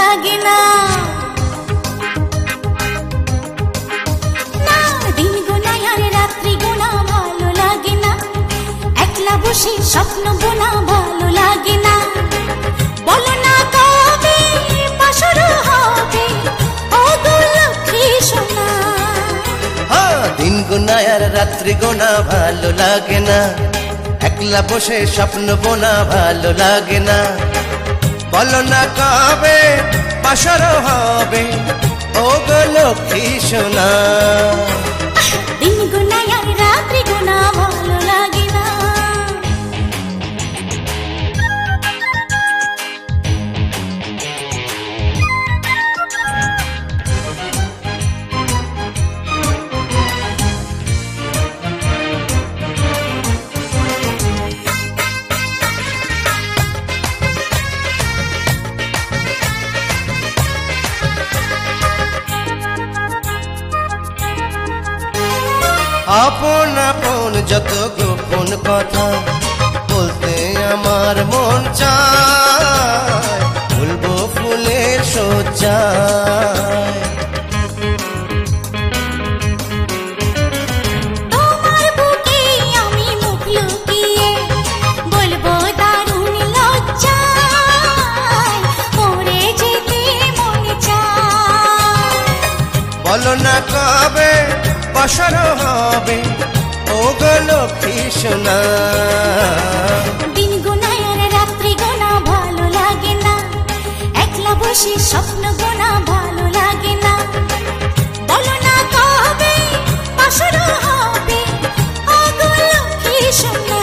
লাগে না, দিন গোনায় আর রাত্রি গোনা ভালো লাগে একলা বসে স্বপ্ন গোনা ভালো লাগে না বলো না কবে দিন গোনায় আর রাত্রি গোনা ভালো লাগে না একলা বসে স্বপ্ন বোনা ভালো লাগে না বলো না কবে বাসর হবে? ও গো লক্ষ্মী সোনা। আপন আপন যত গোপন কথা বলতে আমার মন চায়। বলব ফুলের সজ্জায় বলো না কবে বসর হবে? ও গো লক্ষ্মী সোনা। দিন গোনায় আর রাত্রি গোনা ভালো লাগে না। একলা বসে স্বপ্ন গোনা ভালো লাগে না। বলো না কবে বাসর হবে? ও গো লক্ষ্মী সোনা।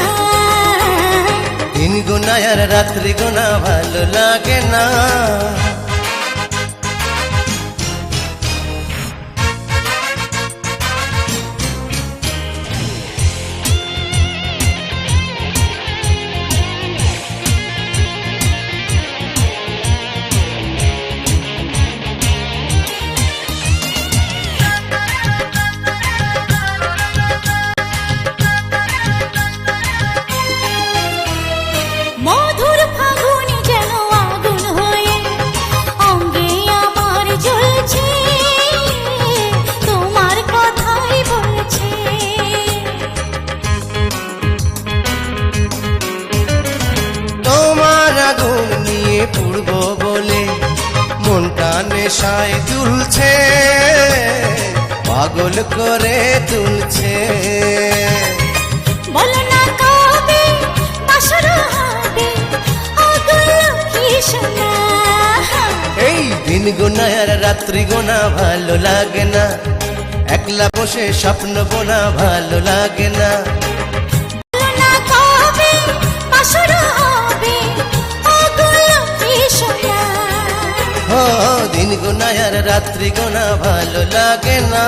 দিন গোনা আর রাত্রি গোনা ভালো লাগে না। পূর্ব বলে মনটা নেশায় তুলছে পাগল করে তুলছে। বলো না কবে বাসর হবে ওগুলো কি শোনা? এই দিন গোনা আর রাত্রি গোনা ভালো লাগে না। একলা বসে স্বপ্ন বোনা ভালো লাগে না। দিন আর রাত্রি গোনা ভালো লাগে না।